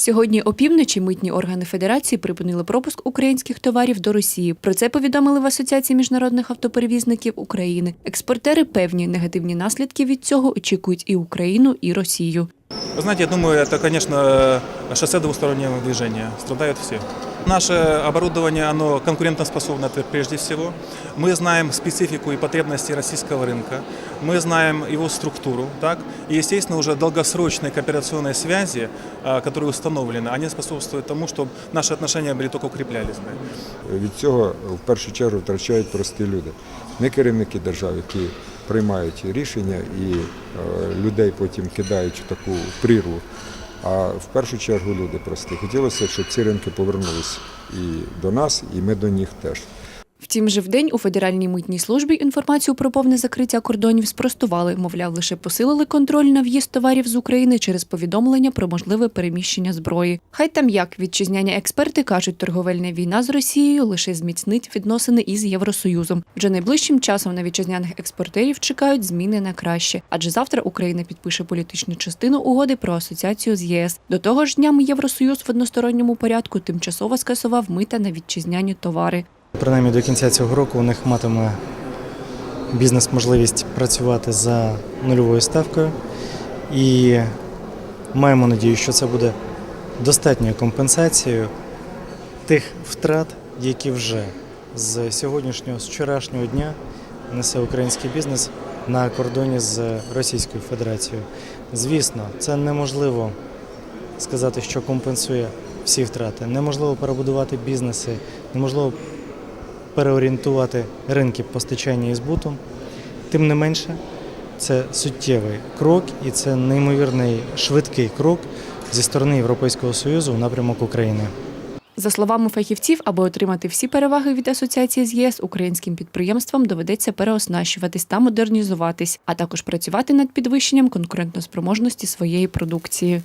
Сьогодні опівночі митні органи Федерації припинили пропуск українських товарів до Росії. Про це повідомили в Асоціації міжнародних автоперевізників України. Експортери певні негативні наслідки від цього очікують і Україну, і Росію. Вы знаете, я думаю, это, конечно, шоссе двустороннего движения. Страдают все. Наше оборудование, оно конкурентоспособно это прежде всего. Мы знаем специфику и потребности российского рынка. Мы знаем его структуру. Так? И, естественно, уже долгосрочные кооперационные связи, а, которые установлены, они способствуют тому, чтобы наши отношения были только укреплялись. бы. Від цього в першу чергу втрачають прості люди. Не керівники держав, які приймають рішення і е, людей потім кидають в таку прірву. А в першу чергу люди прості. Хотілося, щоб ці ринки повернулись і до нас, і ми до них теж. Втім, же вдень у Федеральній митній службі інформацію про повне закриття кордонів спростували, мовляв, лише посилили контроль на в'їзд товарів з України через повідомлення про можливе переміщення зброї. Хай там як вітчизняні експерти кажуть, торговельна війна з Росією лише зміцнить відносини із Євросоюзом. Вже найближчим часом на вітчизняних експортерів чекають зміни на краще, адже завтра Україна підпише політичну частину угоди про асоціацію з єС. До того ж, днями Євросоюз в односторонньому порядку тимчасово скасував мита на вітчизняні товари. Принаймні до кінця цього року у них матиме бізнес можливість працювати за нульовою ставкою. І маємо надію, що це буде достатньою компенсацією тих втрат, які вже з сьогоднішнього, з вчорашнього дня несе український бізнес на кордоні з Російською Федерацією. Звісно, це неможливо сказати, що компенсує всі втрати. Неможливо перебудувати бізнеси, неможливо переорієнтувати ринки постачання і збуту. Тим не менше, це суттєвий крок і це неймовірний швидкий крок зі сторони Європейського Союзу в напрямок України. За словами фахівців, аби отримати всі переваги від асоціації з ЄС, українським підприємствам доведеться переоснащуватись та модернізуватись, а також працювати над підвищенням конкурентноспроможності своєї продукції.